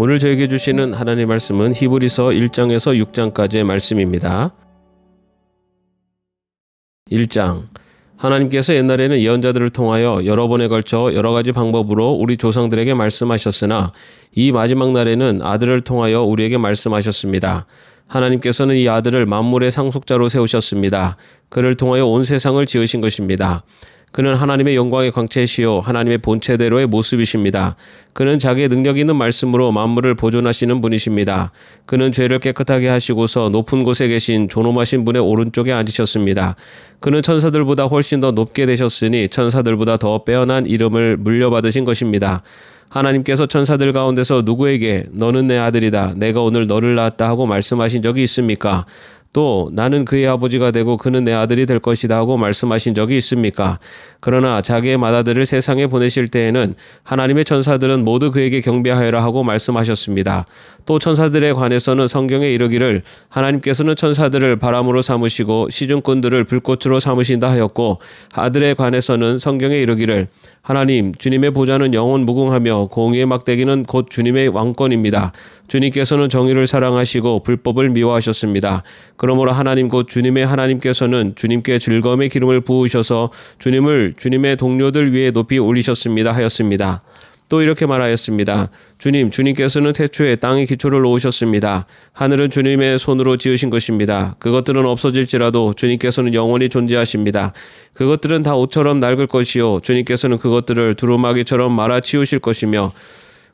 오늘 저에게 주시는 하나님 말씀은 히브리서 1장에서 6장까지의 말씀입니다. 1장 하나님께서 옛날에는 예언자들을 통하여 여러 번에 걸쳐 여러 가지 방법으로 우리 조상들에게 말씀하셨으나 이 마지막 날에는 아들을 통하여 우리에게 말씀하셨습니다. 하나님께서는 이 아들을 만물의 상속자로 세우셨습니다. 그를 통하여 온 세상을 지으신 것입니다. 그는 하나님의 영광의 광채시요 하나님의 본체대로의 모습이십니다. 그는 자기의 능력 있는 말씀으로 만물을 보존하시는 분이십니다. 그는 죄를 깨끗하게 하시고서 높은 곳에 계신 존엄하신 분의 오른쪽에 앉으셨습니다. 그는 천사들보다 훨씬 더 높게 되셨으니 천사들보다 더 빼어난 이름을 물려받으신 것입니다. 하나님께서 천사들 가운데서 누구에게 너는 내 아들이다. 내가 오늘 너를 낳았다 하고 말씀하신 적이 있습니까? 또 나는 그의 아버지가 되고 그는 내 아들이 될 것이다 하고 말씀하신 적이 있습니까? 그러나 자기의 맏아들을 세상에 보내실 때에는 하나님의 천사들은 모두 그에게 경배하여라 하고 말씀하셨습니다. 또 천사들에 관해서는 성경에 이르기를 하나님께서는 천사들을 바람으로 삼으시고 시중꾼들을 불꽃으로 삼으신다 하였고 아들에 관해서는 성경에 이르기를 하나님 주님의 보좌는 영원 무궁하며 공의의 막대기는 곧 주님의 왕권입니다. 주님께서는 정의를 사랑하시고 불법을 미워하셨습니다. 그러므로 하나님 곧 주님의 하나님께서는 주님께 즐거움의 기름을 부으셔서 주님을 주님의 동료들 위에 높이 올리셨습니다 하였습니다. 또 이렇게 말하였습니다. 주님, 주님께서는 태초에 땅의 기초를 놓으셨습니다. 하늘은 주님의 손으로 지으신 것입니다. 그것들은 없어질지라도 주님께서는 영원히 존재하십니다. 그것들은 다 옷처럼 낡을 것이요. 주님께서는 그것들을 두루마기처럼 말아 치우실 것이며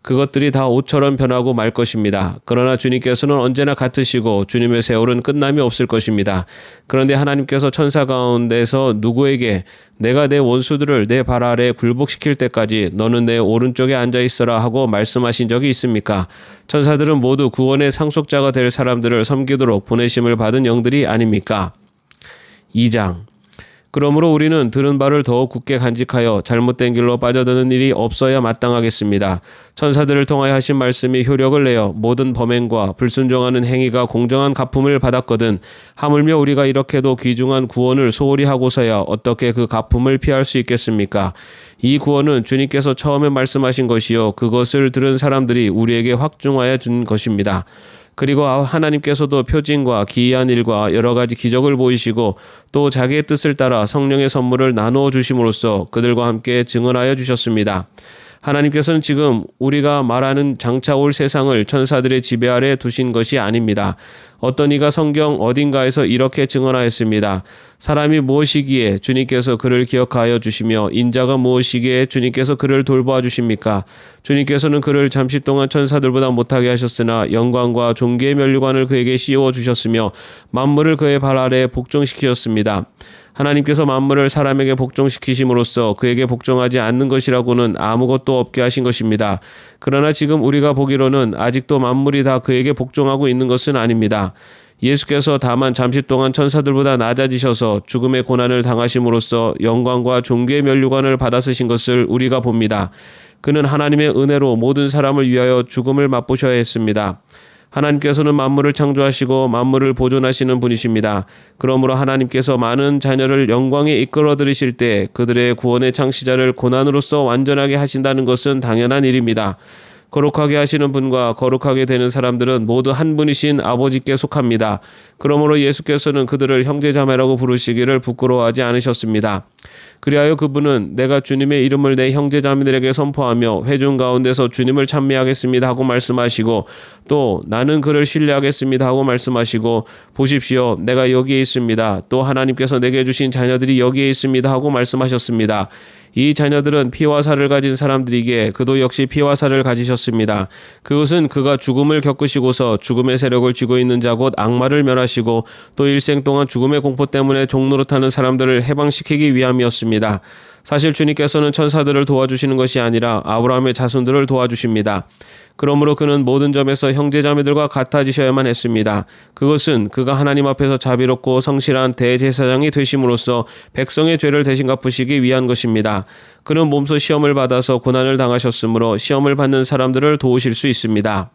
그것들이 다 옷처럼 변하고 말 것입니다. 그러나 주님께서는 언제나 같으시고 주님의 세월은 끝남이 없을 것입니다. 그런데 하나님께서 천사 가운데서 누구에게 내가 내 원수들을 내 발 아래 굴복시킬 때까지 너는 내 오른쪽에 앉아 있어라 하고 말씀하신 적이 있습니까? 천사들은 모두 구원의 상속자가 될 사람들을 섬기도록 보내심을 받은 영들이 아닙니까? 2장 그러므로 우리는 들은 바를 더욱 굳게 간직하여 잘못된 길로 빠져드는 일이 없어야 마땅하겠습니다. 천사들을 통하여 하신 말씀이 효력을 내어 모든 범행과 불순종하는 행위가 공정한 갚음을 받았거든 하물며 우리가 이렇게도 귀중한 구원을 소홀히 하고서야 어떻게 그 갚음을 피할 수 있겠습니까? 이 구원은 주님께서 처음에 말씀하신 것이요 그것을 들은 사람들이 우리에게 확증하여 준 것입니다. 그리고 하나님께서도 표징과 기이한 일과 여러 가지 기적을 보이시고 또 자기의 뜻을 따라 성령의 선물을 나누어 주심으로써 그들과 함께 증언하여 주셨습니다. 하나님께서는 지금 우리가 말하는 장차 올 세상을 천사들의 지배 아래 두신 것이 아닙니다. 어떤 이가 성경 어딘가에서 이렇게 증언하였습니다. 사람이 무엇이기에 주님께서 그를 기억하여 주시며 인자가 무엇이기에 주님께서 그를 돌보아 주십니까? 주님께서는 그를 잠시 동안 천사들보다 못하게 하셨으나 영광과 존귀의 면류관을 그에게 씌워 주셨으며 만물을 그의 발 아래 복종시키셨습니다. 하나님께서 만물을 사람에게 복종시키심으로써 그에게 복종하지 않는 것이라고는 아무것도 없게 하신 것입니다. 그러나 지금 우리가 보기로는 아직도 만물이 다 그에게 복종하고 있는 것은 아닙니다. 예수께서 다만 잠시 동안 천사들보다 낮아지셔서 죽음의 고난을 당하심으로써 영광과 존귀의 면류관을 받아 쓰신 것을 우리가 봅니다. 그는 하나님의 은혜로 모든 사람을 위하여 죽음을 맛보셔야 했습니다. 하나님께서는 만물을 창조하시고 만물을 보존하시는 분이십니다. 그러므로 하나님께서 많은 자녀를 영광에 이끌어 들이실 때 그들의 구원의 창시자를 고난으로서 완전하게 하신다는 것은 당연한 일입니다. 거룩하게 하시는 분과 거룩하게 되는 사람들은 모두 한 분이신 아버지께 속합니다. 그러므로 예수께서는 그들을 형제자매라고 부르시기를 부끄러워하지 않으셨습니다. 그리하여 그분은 내가 주님의 이름을 내 형제자매들에게 선포하며 회중 가운데서 주님을 찬미하겠습니다 하고 말씀하시고 또 나는 그를 신뢰하겠습니다 하고 말씀하시고 보십시오 내가 여기에 있습니다 또 하나님께서 내게 주신 자녀들이 여기에 있습니다 하고 말씀하셨습니다. 이 자녀들은 피와 살을 가진 사람들이기에 그도 역시 피와 살을 가지셨습니다. 그것은 그가 죽음을 겪으시고서 죽음의 세력을 쥐고 있는 자 곧 악마를 멸하시고 또 일생 동안 죽음의 공포 때문에 종노릇하는 사람들을 해방시키기 위함이었습니다. 사실 주님께서는 천사들을 도와주시는 것이 아니라 아브라함의 자손들을 도와주십니다. 그러므로 그는 모든 점에서 형제자매들과 같아지셔야만 했습니다. 그것은 그가 하나님 앞에서 자비롭고 성실한 대제사장이 되심으로써 백성의 죄를 대신 갚으시기 위한 것입니다. 그는 몸소 시험을 받아서 고난을 당하셨으므로 시험을 받는 사람들을 도우실 수 있습니다.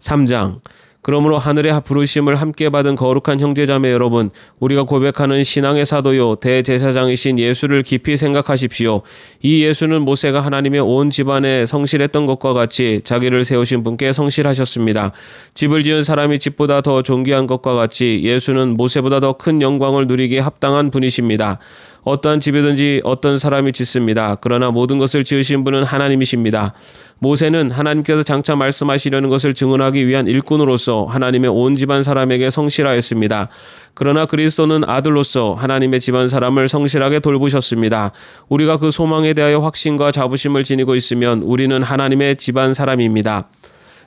3장 그러므로 하늘의 부르심을 함께 받은 거룩한 형제자매 여러분, 우리가 고백하는 신앙의 사도요 대제사장이신 예수를 깊이 생각하십시오. 이 예수는 모세가 하나님의 온 집안에 성실했던 것과 같이 자기를 세우신 분께 성실하셨습니다. 집을 지은 사람이 집보다 더 존귀한 것과 같이 예수는 모세보다 더 큰 영광을 누리기에 합당한 분이십니다. 어떠한 집이든지 어떤 사람이 짓습니다. 그러나 모든 것을 지으신 분은 하나님이십니다. 모세는 하나님께서 장차 말씀하시려는 것을 증언하기 위한 일꾼으로서 하나님의 온 집안 사람에게 성실하였습니다. 그러나 그리스도는 아들로서 하나님의 집안 사람을 성실하게 돌보셨습니다. 우리가 그 소망에 대하여 확신과 자부심을 지니고 있으면 우리는 하나님의 집안 사람입니다.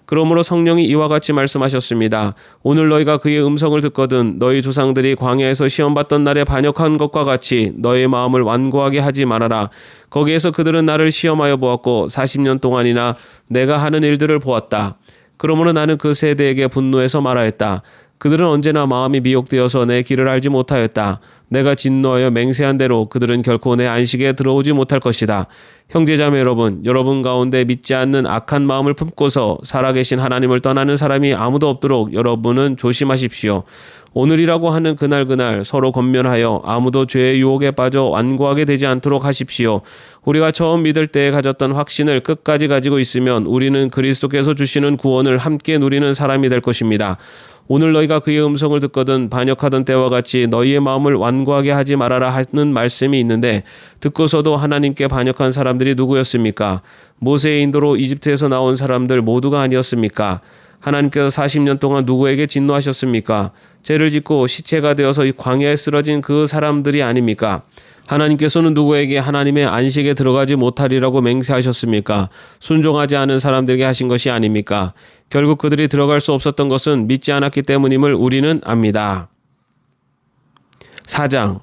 그러므로 성령이 이와 같이 말씀하셨습니다. 오늘 너희가 그의 음성을 듣거든 너희 조상들이 광야에서 시험받던 날에 반역한 것과 같이 너희 마음을 완고하게 하지 말아라. 거기에서 그들은 나를 시험하여 보았고 40년 동안이나 내가 하는 일들을 보았다. 그러므로 나는 그 세대에게 분노해서 말하였다. 그들은 언제나 마음이 미혹되어서 내 길을 알지 못하였다. 내가 진노하여 맹세한 대로 그들은 결코 내 안식에 들어오지 못할 것이다. 형제자매 여러분, 여러분 가운데 믿지 않는 악한 마음을 품고서 살아계신 하나님을 떠나는 사람이 아무도 없도록 여러분은 조심하십시오. 오늘이라고 하는 그날 그날 서로 건면하여 아무도 죄의 유혹에 빠져 완고하게 되지 않도록 하십시오. 우리가 처음 믿을 때에 가졌던 확신을 끝까지 가지고 있으면 우리는 그리스도께서 주시는 구원을 함께 누리는 사람이 될 것입니다. 오늘 너희가 그의 음성을 듣거든 반역하던 때와 같이 너희의 마음을 완고하게 하지 말아라 하는 말씀이 있는데 듣고서도 하나님께 반역한 사람들이 누구였습니까? 모세의 인도로 이집트에서 나온 사람들 모두가 아니었습니까? 하나님께서 40년 동안 누구에게 진노하셨습니까? 죄를 짓고 시체가 되어서 광야에 쓰러진 그 사람들이 아닙니까? 하나님께서는 누구에게 하나님의 안식에 들어가지 못하리라고 맹세하셨습니까? 순종하지 않은 사람들에게 하신 것이 아닙니까? 결국 그들이 들어갈 수 없었던 것은 믿지 않았기 때문임을 우리는 압니다. 4장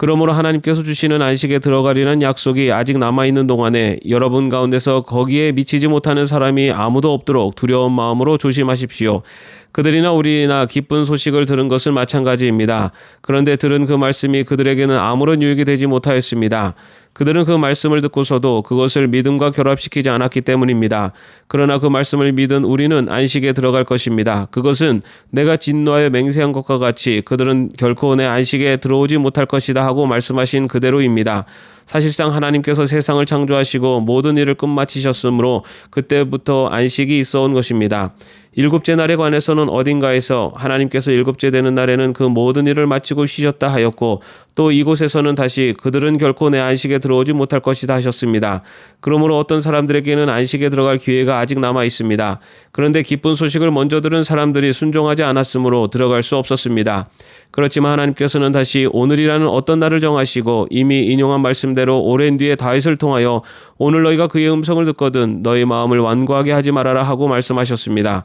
그러므로 하나님께서 주시는 안식에 들어가리는 약속이 아직 남아있는 동안에 여러분 가운데서 거기에 미치지 못하는 사람이 아무도 없도록 두려운 마음으로 조심하십시오. 그들이나 우리나 기쁜 소식을 들은 것은 마찬가지입니다. 그런데 들은 그 말씀이 그들에게는 아무런 유익이 되지 못하였습니다. 그들은 그 말씀을 듣고서도 그것을 믿음과 결합시키지 않았기 때문입니다. 그러나 그 말씀을 믿은 우리는 안식에 들어갈 것입니다. 그것은 내가 진노하여 맹세한 것과 같이 그들은 결코 내 안식에 들어오지 못할 것이다 하고 말씀하신 그대로입니다. 사실상 하나님께서 세상을 창조하시고 모든 일을 끝마치셨으므로 그때부터 안식이 있어 온 것입니다. 일곱째 날에 관해서는 어딘가에서 하나님께서 일곱째 되는 날에는 그 모든 일을 마치고 쉬셨다 하였고 또 이곳에서는 다시 그들은 결코 내 안식에 들어오지 못할 것이다 하셨습니다. 그러므로 어떤 사람들에게는 안식에 들어갈 기회가 아직 남아 있습니다. 그런데 기쁜 소식을 먼저 들은 사람들이 순종하지 않았으므로 들어갈 수 없었습니다. 그렇지만 하나님께서는 다시 오늘이라는 어떤 날을 정하시고 이미 인용한 말씀대로 오랜 뒤에 다윗을 통하여 오늘 너희가 그의 음성을 듣거든 너희 마음을 완고하게 하지 말아라 하고 말씀하셨습니다.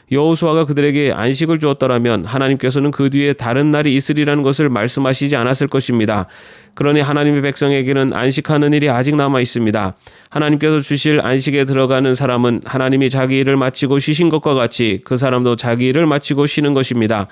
여호수아가 그들에게 안식을 주었더라면 하나님께서는 그 뒤에 다른 날이 있으리라는 것을 말씀하시지 않았을 것입니다. 그러니 하나님의 백성에게는 안식하는 일이 아직 남아 있습니다. 하나님께서 주실 안식에 들어가는 사람은 하나님이 자기 일을 마치고 쉬신 것과 같이 그 사람도 자기 일을 마치고 쉬는 것입니다.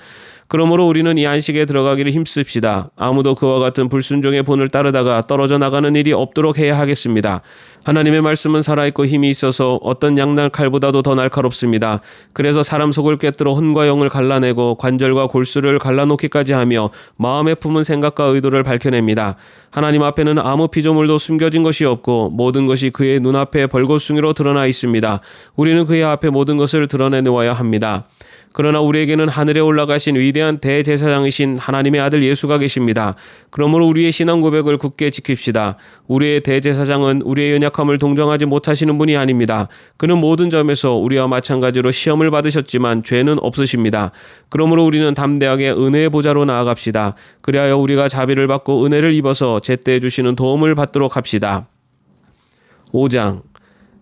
그러므로 우리는 이 안식에 들어가기를 힘씁시다. 아무도 그와 같은 불순종의 본을 따르다가 떨어져 나가는 일이 없도록 해야 하겠습니다. 하나님의 말씀은 살아있고 힘이 있어서 어떤 양날 칼보다도 더 날카롭습니다. 그래서 사람 속을 꿰뚫어 혼과 영을 갈라내고 관절과 골수를 갈라놓기까지 하며 마음에 품은 생각과 의도를 밝혀냅니다. 하나님 앞에는 아무 피조물도 숨겨진 것이 없고 모든 것이 그의 눈앞에 벌거숭이로 드러나 있습니다. 우리는 그의 앞에 모든 것을 드러내 놓아야 합니다. 그러나 우리에게는 하늘에 올라가신 위대한 대제사장이신 하나님의 아들 예수가 계십니다. 그러므로 우리의 신앙 고백을 굳게 지킵시다. 우리의 대제사장은 우리의 연약함을 동정하지 못하시는 분이 아닙니다. 그는 모든 점에서 우리와 마찬가지로 시험을 받으셨지만 죄는 없으십니다. 그러므로 우리는 담대하게 은혜의 보좌로 나아갑시다. 그리하여 우리가 자비를 받고 은혜를 입어서 제때 주시는 도움을 받도록 합시다. 5장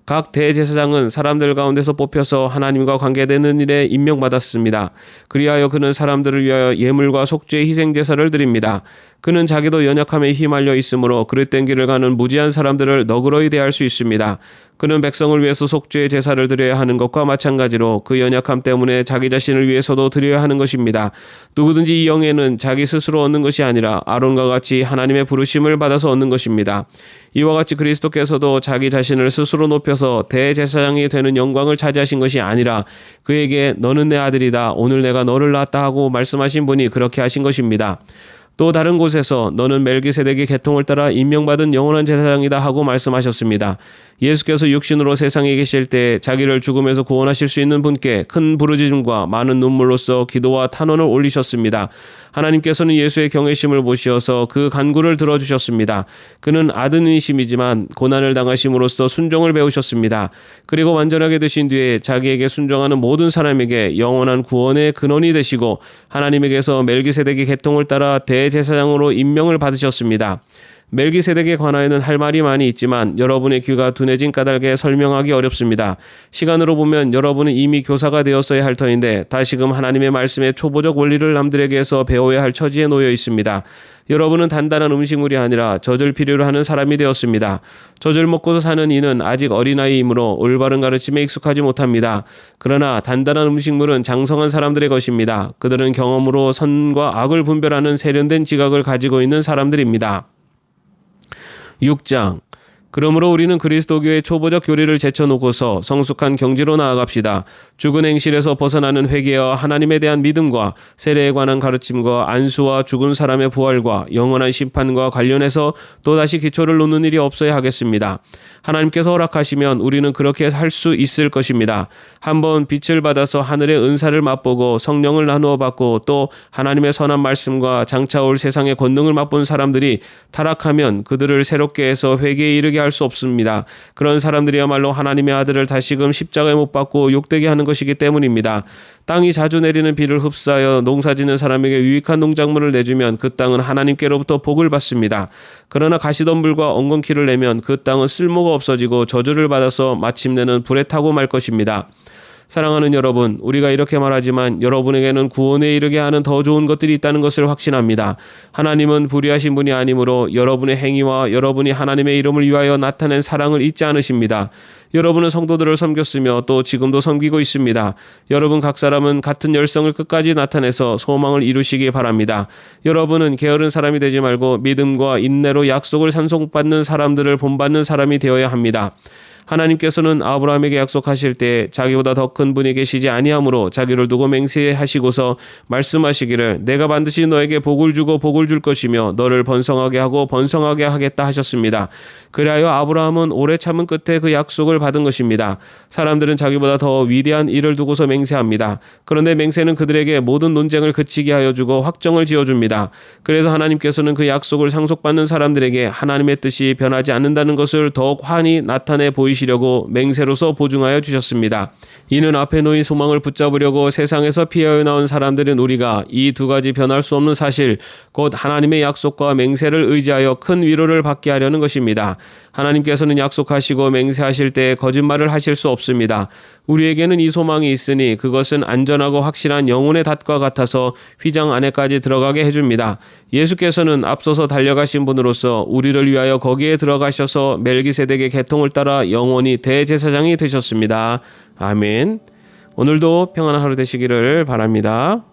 각 대제사장은 사람들 가운데서 뽑혀서 하나님과 관계되는 일에 임명받았습니다. 그리하여 그는 사람들을 위하여 예물과 속죄 희생 제사를 드립니다. 그는 자기도 연약함에 휘말려 있으므로 그릇된 길을 가는 무지한 사람들을 너그러이 대할 수 있습니다. 그는 백성을 위해서 속죄의 제사를 드려야 하는 것과 마찬가지로 그 연약함 때문에 자기 자신을 위해서도 드려야 하는 것입니다. 누구든지 이 영예는 자기 스스로 얻는 것이 아니라 아론과 같이 하나님의 부르심을 받아서 얻는 것입니다. 이와 같이 그리스도께서도 자기 자신을 스스로 높여서 대제사장이 되는 영광을 차지하신 것이 아니라 그에게 너는 내 아들이다 오늘 내가 너를 낳았다 하고 말씀하신 분이 그렇게 하신 것입니다. 또 다른 곳에서 너는 멜기세덱의 계통을 따라 임명받은 영원한 제사장이다 하고 말씀하셨습니다. 예수께서 육신으로 세상에 계실 때 자기를 죽음에서 구원하실 수 있는 분께 큰 부르짖음과 많은 눈물로써 기도와 탄원을 올리셨습니다. 하나님께서는 예수의 경외심을 보시어서 그 간구를 들어주셨습니다. 그는 아드님이심이지만 고난을 당하심으로써 순종을 배우셨습니다. 그리고 완전하게 되신 뒤에 자기에게 순종하는 모든 사람에게 영원한 구원의 근원이 되시고 하나님에게서 멜기세덱의 계통을 따라 대 제사장으로 임명을 받으셨습니다. 멜기세덱에 관하여는 할 말이 많이 있지만 여러분의 귀가 둔해진 까닭에 설명하기 어렵습니다. 시간으로 보면 여러분은 이미 교사가 되었어야 할 터인데 다시금 하나님의 말씀의 초보적 원리를 남들에게서 배워야 할 처지에 놓여 있습니다. 여러분은 단단한 음식물이 아니라 젖을 필요로 하는 사람이 되었습니다. 젖을 먹고서 사는 이는 아직 어린아이이므로 올바른 가르침에 익숙하지 못합니다. 그러나 단단한 음식물은 장성한 사람들의 것입니다. 그들은 경험으로 선과 악을 분별하는 세련된 지각을 가지고 있는 사람들입니다. 6장 그러므로 우리는 그리스도교의 초보적 교리를 제쳐놓고서 성숙한 경지로 나아갑시다. 죽은 행실에서 벗어나는 회개와 하나님에 대한 믿음과 세례에 관한 가르침과 안수와 죽은 사람의 부활과 영원한 심판과 관련해서 또다시 기초를 놓는 일이 없어야 하겠습니다. 하나님께서 허락하시면 우리는 그렇게 할 수 있을 것입니다. 한번 빛을 받아서 하늘의 은사를 맛보고 성령을 나누어 받고 또 하나님의 선한 말씀과 장차 올 세상의 권능을 맛본 사람들이 타락하면 그들을 새롭게 해서 회개에 이르게 할수 없습니다. 그런 사람들이야말로 하나님의 아들을 다시금 십자가에 못 박고 욕되게 하는 것이기 때문입니다. 땅이 자주 내리는 비를 흡수하여 농사짓는 사람에게 유익한 농작물을 내주면 그 땅은 하나님께로부터 복을 받습니다. 그러나 가시덤불과 엉겅퀴를 내면 그 땅은 쓸모가 없어지고 저주를 받아서 마침내는 불에 타고 말 것입니다. 사랑하는 여러분, 우리가 이렇게 말하지만 여러분에게는 구원에 이르게 하는 더 좋은 것들이 있다는 것을 확신합니다. 하나님은 불의하신 분이 아니므로 여러분의 행위와 여러분이 하나님의 이름을 위하여 나타낸 사랑을 잊지 않으십니다. 여러분은 성도들을 섬겼으며 또 지금도 섬기고 있습니다. 여러분 각 사람은 같은 열성을 끝까지 나타내서 소망을 이루시기 바랍니다. 여러분은 게으른 사람이 되지 말고 믿음과 인내로 약속을 산송받는 사람들을 본받는 사람이 되어야 합니다. 하나님께서는 아브라함에게 약속하실 때 자기보다 더 큰 분이 계시지 아니하므로 자기를 두고 맹세하시고서 말씀하시기를 내가 반드시 너에게 복을 주고 복을 줄 것이며 너를 번성하게 하고 번성하게 하겠다 하셨습니다. 그리하여 아브라함은 오래 참은 끝에 그 약속을 받은 것입니다. 사람들은 자기보다 더 위대한 일을 두고서 맹세합니다. 그런데 맹세는 그들에게 모든 논쟁을 그치게 하여 주고 확정을 지어 줍니다. 그래서 하나님께서는 그 약속을 상속받는 사람들에게 하나님의 뜻이 변하지 않는다는 것을 더욱 환히 나타내 보이 시려고 맹세로서 보증하여 주셨습니다. 이는 앞에 놓인 소망을 붙잡으려고 세상에서 피하여 나온 사람들인 우리가 이 두 가지 변할 수 없는 사실, 곧 하나님의 약속과 맹세를 의지하여 큰 위로를 받게 하려는 것입니다. 하나님께서는 약속하시고 맹세하실 때 거짓말을 하실 수 없습니다. 우리에게는 이 소망이 있으니 그것은 안전하고 확실한 영혼의 닷과 같아서 휘장 안에까지 들어가게 해줍니다. 예수께서는 앞서서 달려가신 분으로서 우리를 위하여 거기에 들어가셔서 멜기세덱의 계통을 따라 영원히 대제사장이 되셨습니다. 아멘. 오늘도 평안한 하루 되시기를 바랍니다.